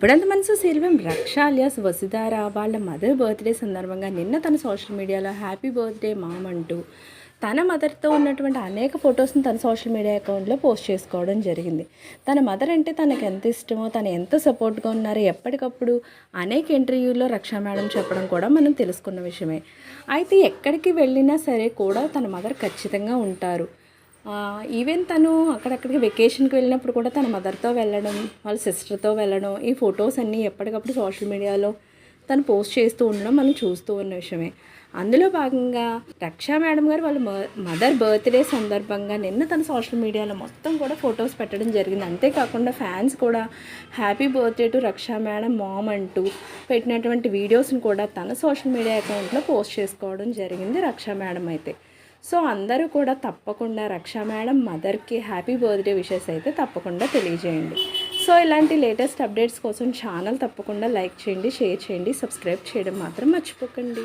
ఇప్పుడంత మనసు సెల్వం రక్ష అలియాస్ వసుధార వాళ్ళ మదర్ బర్త్డే సందర్భంగా నిన్న తన సోషల్ మీడియాలో హ్యాపీ బర్త్డే మామ్ అంటూ తన మదర్తో ఉన్నటువంటి అనేక ఫొటోస్ని తన సోషల్ మీడియా అకౌంట్లో పోస్ట్ చేసుకోవడం జరిగింది. తన మదర్ అంటే తనకు ఎంత ఇష్టమో తను ఎంత సపోర్ట్గా ఉన్నారో ఎప్పటికప్పుడు అనేక ఇంటర్వ్యూల్లో రక్షా మేడం చెప్పడం కూడా మనం తెలుసుకున్న విషయమే. అయితే ఎక్కడికి వెళ్ళినా సరే కూడా తన మదర్ ఖచ్చితంగా ఉంటారు. ఈవెన్ తను అక్కడక్కడికి వెకేషన్కి వెళ్ళినప్పుడు కూడా తన మదర్తో వెళ్ళడం వాళ్ళ సిస్టర్తో వెళ్ళడం ఈ ఫొటోస్ అన్నీ ఎప్పటికప్పుడు సోషల్ మీడియాలో తను పోస్ట్ చేస్తూ ఉండడం మనం చూస్తూ ఉన్న విషయమే. అందులో భాగంగా రక్షా మేడం గారు వాళ్ళ మదర్ బర్త్డే సందర్భంగా నిన్న తన సోషల్ మీడియాలో మొత్తం కూడా ఫొటోస్ పెట్టడం జరిగింది. అంతేకాకుండా ఫ్యాన్స్ కూడా happy birthday to Raksha madam mom అంటూ పెట్టినటువంటి వీడియోస్ని కూడా తన సోషల్ మీడియా అకౌంట్లో పోస్ట్ చేసుకోవడం జరిగింది రక్షా మేడం అయితే. సో అందరూ కూడా తప్పకుండా రక్షా మేడం మదర్కి హ్యాపీ బర్త్డే విషెస్ అయితే తప్పకుండా తెలియజేయండి. సో ఇలాంటి లేటెస్ట్ అప్డేట్స్ కోసం ఛానల్ తప్పకుండా లైక్ చేయండి షేర్ చేయండి సబ్స్క్రైబ్ చేయడం మాత్రం మర్చిపోకండి.